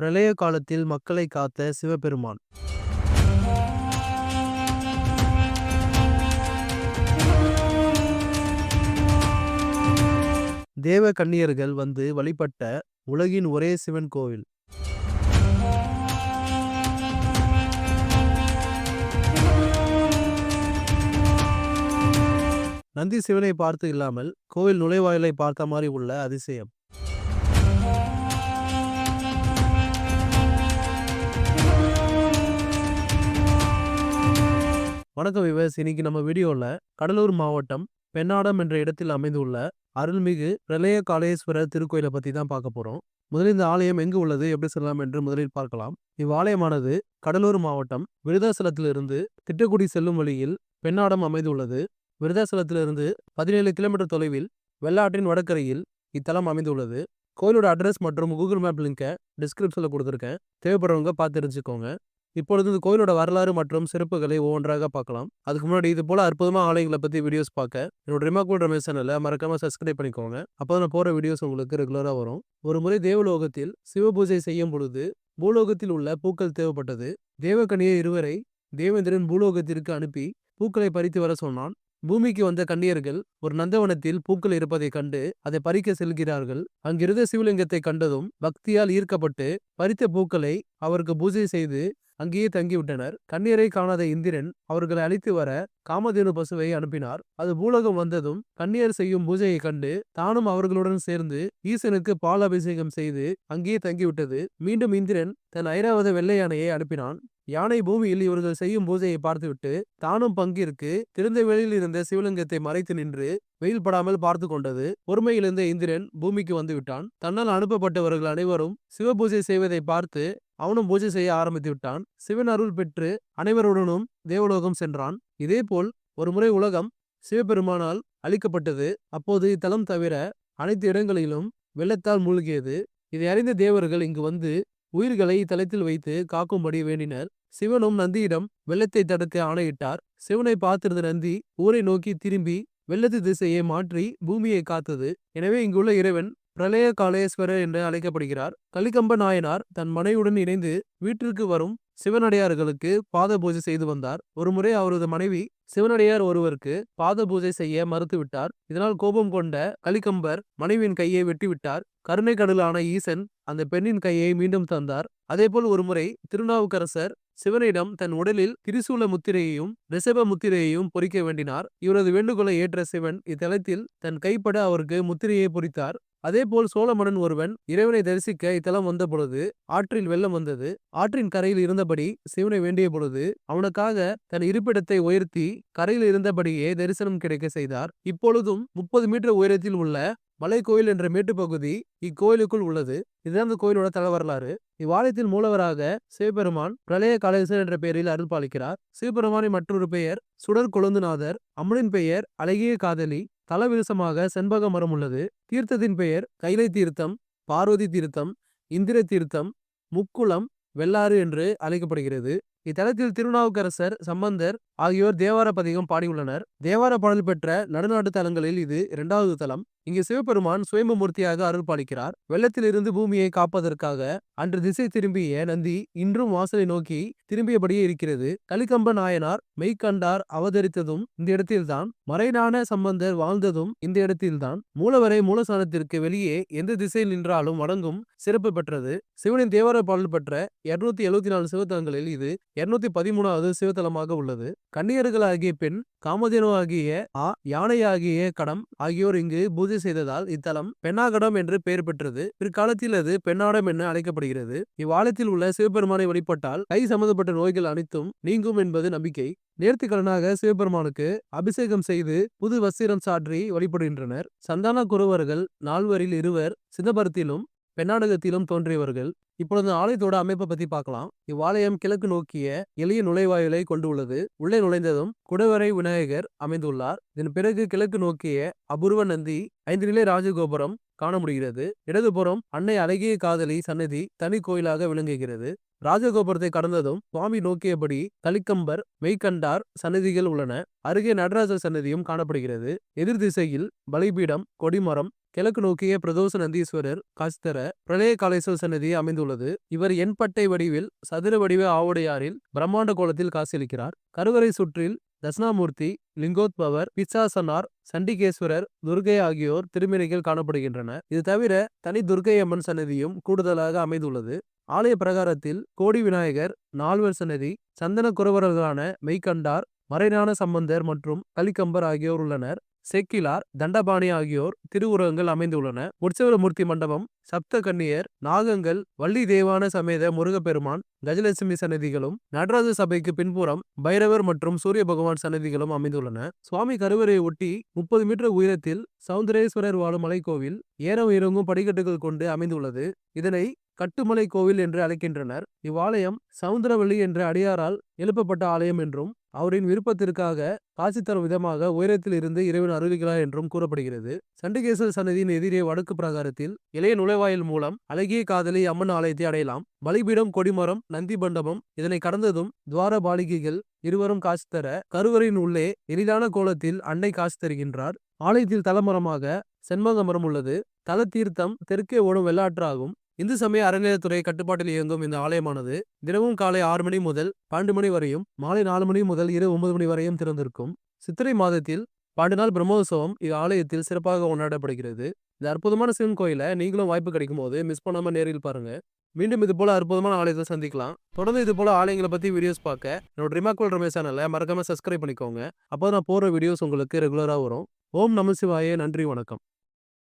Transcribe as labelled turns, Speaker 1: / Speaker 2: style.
Speaker 1: பிரளய காலத்தில் மக்களை காத்த சிவபெருமான். தேவ கன்னியர்கள் வந்து வழிபட்ட உலகின் ஒரே சிவன் கோவில். நந்தி சிவனை பார்த்து இல்லாமல் கோவில் நுழைவாயிலை பார்த்த மாதிரி உள்ள அதிசயம். வணக்கம் விவஸ் இன்னைக்கு நம்ம வீடியோல கடலூர் மாவட்டம் பெண்ணாடம் என்ற இடத்தில் அமைந்துள்ள அருள்மிகு பிரளய காளேஸ்வரர் திருக்கோயிலை பத்தி தான் பார்க்க போகிறோம் முதலில் இந்த ஆலயம் எங்கு உள்ளது எப்படி செல்லலாம் என்று முதலில் பார்க்கலாம். இவ்வாலயமானது கடலூர் மாவட்டம் விருதாசலத்திலிருந்து திட்டக்குடி செல்லும் வழியில் பெண்ணாடம் அமைந்துள்ளது. விருதாசலத்திலிருந்து பதினேழு கிலோமீட்டர் தொலைவில் வெள்ளாற்றின் வடக்கரையில் இத்தலம் அமைந்துள்ளது. கோயிலோட அட்ரஸ் மற்றும் கூகுள் மேப் லிங்கை டிஸ்கிரிப்ஷனில் கொடுத்துருக்கேன். தேவைப்படுறவங்க பார்த்து தெரிஞ்சுக்கோங்க. இப்பொழுது இந்த கோயிலோட வரலாறு மற்றும் சிறப்புகளை ஒவ்வொன்றாக பார்க்கலாம். அதுக்கு முன்னாடி இது போல அற்புதமான ஆலயங்களை பற்றி வீடியோஸ் பார்க்க என்னோட ரிமாக்கோல் ரமேஷ் சேனலை மறக்காம சப்ஸ்கிரைப் பண்ணிக்கோங்க. அப்போ நான் போகிற வீடியோஸ் உங்களுக்கு ரெகுலராக வரும். ஒரு முறை தேவலோகத்தில் சிவபூஜை செய்யும் பொழுது பூலோகத்தில் உள்ள பூக்கள் தேவைப்பட்டது. தேவக்கனிய இருவரை தேவேந்திரன் பூலோகத்திற்கு அனுப்பி பூக்களை பறித்து வர சொன்னான். பூமிக்கு வந்த கன்னியர்கள் ஒரு நந்தவனத்தில் பூக்கள் இருப்பதைக் கண்டு அதை பறிக்க செல்கிறார்கள். அங்கிருந்த சிவலிங்கத்தை கண்டதும் பக்தியால் ஈர்க்கப்பட்டு பறித்த பூக்களை அவருக்கு பூஜை செய்து அங்கேயே தங்கிவிட்டனர் கண்ணீரை காணாத இந்திரன் அவர்களை அழைத்து வர காமதேனு பசுவை அனுப்பினார். அது பூலகம் வந்ததும் கண்ணீர் செய்யும் பூஜையை கண்டு தானும் அவர்களுடன் சேர்ந்து ஈசனுக்கு பால் அபிஷேகம் செய்து அங்கேயே தங்கிவிட்டது மீண்டும் இந்திரன் தன் ஐராவத வெள்ளை யானையை அனுப்பினான். யானை பூமியில் இவர்கள் செய்யும் பூஜையை பார்த்துவிட்டு தானும் பங்கிற்கு திறந்த வெளியில் இருந்த சிவலிங்கத்தை மறைத்து நின்று வெயில் படாமல் பார்த்து கொண்டது. பொறுமையிலிருந்த இந்திரன் பூமிக்கு வந்துவிட்டான் தன்னால் அனுப்பப்பட்டவர்கள் அனைவரும் சிவபூஜை செய்வதை பார்த்து அவனும் பூஜை செய்ய ஆரம்பித்து விட்டான். சிவன் அருள் பெற்று அனைவருடனும் தேவலோகம் சென்றான். இதேபோல் ஒரு முறை உலகம் சிவபெருமானால் அளிக்கப்பட்டது அப்போது இத்தலம் தவிர அனைத்து இடங்களிலும் வெள்ளத்தால் மூழ்கியது. இதை அறிந்த தேவர்கள் இங்கு வந்து உயிர்களை இத்தலத்தில் வைத்து காக்கும்படி வேண்டினர். சிவனும் நந்தியிடம் வெள்ளத்தை தடுக்க ஆணையிட்டார். சிவனை பார்த்திருந்த நந்தி ஊரை நோக்கி திரும்பி வெள்ளத்து திசையை மாற்றி பூமியை காத்தது. எனவே இங்குள்ள இறைவன் பிரளய காளேஸ்வரர் என்று அழைக்கப்படுகிறார். கலிகம்ப நாயனார் தன் மனைவியுடன் இணைந்து வீட்டிற்கு வரும் சிவனடியார்களுக்கு பாத பூஜை செய்து வந்தார். ஒருமுறை அவரது மனைவி சிவனடியார் ஒருவருக்கு பாத பூஜை செய்ய மறுத்துவிட்டார். இதனால் கோபம் கொண்ட கலிகம்பர் மனைவியின் கையை வெட்டிவிட்டார். கருணை கடலான ஈசன் அந்த பெண்ணின் கையை மீண்டும் தந்தார். அதேபோல் ஒருமுறை திருநாவுக்கரசர் சிவனிடம் தன் உடலில் திரிசூல முத்திரையையும் ரிஷப முத்திரையையும் பொறிக்க வேண்டினார். இவரது வேண்டுகோளை ஏற்ற சிவன் இத்தலத்தில் தன் கைப்பட அவருக்கு முத்திரையை பொறித்தார். அதேபோல் சோழமன்னன் ஒருவன் இறைவனை தரிசிக்க இத்தலம் வந்த பொழுது ஆற்றில் வெள்ளம் வந்தது. ஆற்றின் கரையில் இருந்தபடி சிவனை வேண்டிய பொழுது அவனுக்காக தன் இருப்பிடத்தை உயர்த்தி கரையில் இருந்தபடியே தரிசனம் கிடைக்க செய்தார். இப்பொழுதும் முப்பது மீட்டர் உயரத்தில் உள்ள மலை கோயில் என்ற மேட்டுப்பகுதி இக்கோயிலுக்குள் உள்ளது. இதுதான் இந்த கோயிலோட தல வரலாறு. இவ்வாலயத்தின் மூலவராக சிவபெருமான் பிரளய காலேசன் என்ற பெயரில் அருள் பாலிக்கிறார். சிவபெருமானின் மற்றொரு பெயர் சுடர் கொழுந்துநாதர். அம்மனின் பெயர் அழகிய காதலி. தலவிருசமாக செண்பக மரம் உள்ளது. தீர்த்தத்தின் பெயர் கைலை தீர்த்தம் பார்வதி தீர்த்தம் இந்திர தீர்த்தம் முக்குளம் வெள்ளாறு என்று அழைக்கப்படுகிறது. இத்தலத்தில் திருநாவுக்கரசர் சம்பந்தர் ஆகியோர் தேவார பதிகம் பாடியுள்ளனர். தேவார பாடல் பெற்ற நடுநாட்டு தலங்களில் இது இரண்டாவது தலம். இங்கு சிவபெருமான் சுயம்பமூர்த்தியாக அருள் பாலிக்கிறார். வெள்ளத்திலிருந்து பூமியை காப்பதற்காக அன்று திசை திரும்பிய நந்தி இன்றும் வாசலை நோக்கி திரும்பியபடியே இருக்கிறது. கலிகம்ப நாயனார் மெய்கண்டார் அவதரித்ததும் இந்த இடத்தில்தான். மறைநான சம்பந்தர் வாழ்ந்ததும் இந்த இடத்தில்தான். மூலவரை மூலஸ்தானத்திற்கு வெளியே எந்த திசையில் நின்றாலும் வணங்கும் சிறப்பு பெற்றது. சிவனின் தேவார பாடல் பெற்ற இருநூத்தி எழுபத்தி நாலு சிவத்தலங்களில் இது இருநூத்தி பதிமூணாவது சிவத்தலமாக உள்ளது. கன்னியர்கள் ஆகிய பெண் காமதேனு ஆகிய ஆ யானை ஆகிய கடம் ஆகியோர் இங்கு பூஜை செய்ததால் இத்தலம் பெண்ணாகடம் என்று பெயர் பெற்றது. பிற்காலத்தில் அது பெண்ணாடம் என அழைக்கப்படுகிறது. இவ்வாலயத்தில் உள்ள சிவபெருமானை வழிபட்டால் கை சம்பந்தப்பட்ட நோய்கள் அனைத்தும் நீங்கும் என்பது நம்பிக்கை. நேர்த்திக்கடனாக சிவபெருமானுக்கு அபிஷேகம் செய்து புது வஸ்திரம் சாற்றி வழிபடுகின்றனர். சந்தான குருவர்கள் நால்வரில் இருவர் சிதம்பரத்திலும் பெண்ணாடகத்திலும் தோன்றியவர்கள். இப்பொழுது ஆலயத்தோட அமைப்பை பத்தி பார்க்கலாம். இவ்வாலயம் கிழக்கு நோக்கிய எளிய நுழைவாயிலை கொண்டுள்ளது. உள்ளே நுழைந்ததும் குடவரை விநாயகர் அமைந்துள்ளார். இதன் பிறகு கிழக்கு நோக்கிய அபூர்வ நந்தி ஐந்து நிலை ராஜகோபுரம் காண முடிகிறது. இடதுபுறம் அன்னை அழகிய காதலி சன்னதி தனி கோயிலாக விளங்குகிறது. ராஜகோபுரத்தை கடந்ததும் சுவாமி நோக்கியபடி கலிக்கம்பர் மெய்கண்டார் சன்னதிகள் உள்ளன. அருகே நடராஜர் சன்னதியும் காணப்படுகிறது. எதிர் திசையில் பலிபீடம் கொடிமரம் கிழக்கு நோக்கிய பிரதோஷ நந்தீஸ்வரர் காஸ்தர பிரளய காலேஸ்வர சன்னதி அமைந்துள்ளது. இவர் எண்பட்டை வடிவில் சதுர வடிவ ஆவுடையாரில் பிரம்மாண்ட கோலத்தில் காசியளிக்கிறார் கருவறை சுற்றில் தட்சிணாமூர்த்தி லிங்கோத்பவர் பிச்சாசனார் சண்டிகேஸ்வரர் துர்கை ஆகியோர் திருமணிகள் காணப்படுகின்றன இது தவிர தனி துர்க்கை அம்மன் சன்னதியும் கூடுதலாக அமைந்துள்ளது. ஆலய பிரகாரத்தில் கோடி விநாயகர் நால்வர் சன்னதி சந்தன குறவர்களான மெய்கண்டார் மறைஞான சம்பந்தர் மற்றும் கலிக்கம்பர் ஆகியோர் உள்ளனர். செக்கிலார் தண்டபாணி ஆகியோர் திருவுருவங்கள் அமைந்துள்ளன. உற்சவமூர்த்தி மண்டபம் சப்த கன்னியர் நாகங்கள் வள்ளி தேவான சமேத முருகப்பெருமான் கஜலட்சுமி சன்னதிகளும் நடராஜ சபைக்கு பின்புறம் பைரவர் மற்றும் சூரிய பகவான் சன்னதிகளும் அமைந்துள்ளன. சுவாமி கருவறையை ஒட்டி முப்பது மீட்டர் உயரத்தில் சௌந்தரேஸ்வரர் வாழும் மலைக்கோவில் ஏறம் இறங்கும் படிக்கட்டுகள் கொண்டு அமைந்துள்ளது. இதனை கட்டுமலை கோவில் என்று அழைக்கின்றனர். இவ்வாலயம் சவுந்தரவள்ளி என்ற அடியாரால் எழுப்பப்பட்ட ஆலயம் என்றும் அவரின் விருப்பத்திற்காக காசி தரும் விதமாக உயரத்தில் இருந்து இறைவன் அருள்கிறார் என்றும் கூறப்படுகிறது. சண்டிகேஸ்வரர் சன்னதியின் எதிரே வடக்கு பிரகாரத்தில் இளைய நுழைவாயில் மூலம் அழகிய காதலி அம்மன் ஆலயத்தை அடையலாம். பலிபீடம் கொடிமரம் நந்தி மண்டபம் இதனை கடந்ததும் துவார பாலிகைகள் இருவரும் காசு தர கருவறையின் உள்ளே எளிதான கோலத்தில் அன்னை காசு தருகின்றார். ஆலயத்தில் தலமரமாக செண்பக மரம் உள்ளது. தல தீர்த்தம் தெற்கே ஓடும் வெள்ளாற்றாகும். இந்து சமய அறநிலையத்துறை கட்டுப்பாட்டில் இயங்கும் இந்த ஆலயமானது தினமும் காலை ஆறு மணி முதல் பன்னெண்டு மணி வரையும் மாலை நாலு மணி முதல் இரவு ஒன்பது மணி வரையும் திறந்திருக்கும். சித்திரை மாதத்தில் பன்னெண்டு நாள் பிரம்மோத்சவம் இவ்வாலயத்தில் சிறப்பாக கொண்டாடப்படுகிறது. இந்த அற்புதமான சிவன் கோயிலை நீங்களும் வாய்ப்பு கிடைக்கும் போது மிஸ் பண்ணாமல் நேரில் பாருங்க. மீண்டும் இது போல அற்புதமான ஆலயத்தை சந்திக்கலாம். தொடர்ந்து இது போல ஆலயங்களை பத்தி வீடியோஸ் பார்க்க என்னோட ரிமாக்வல் ரமேஷ் சேனலை மறக்காம சப்ஸ்கிரைப் பண்ணிக்கோங்க. அப்போ நான் போற வீடியோஸ் உங்களுக்கு ரெகுலரா வரும். ஓம் நமசிவாயே நன்றி வணக்கம்.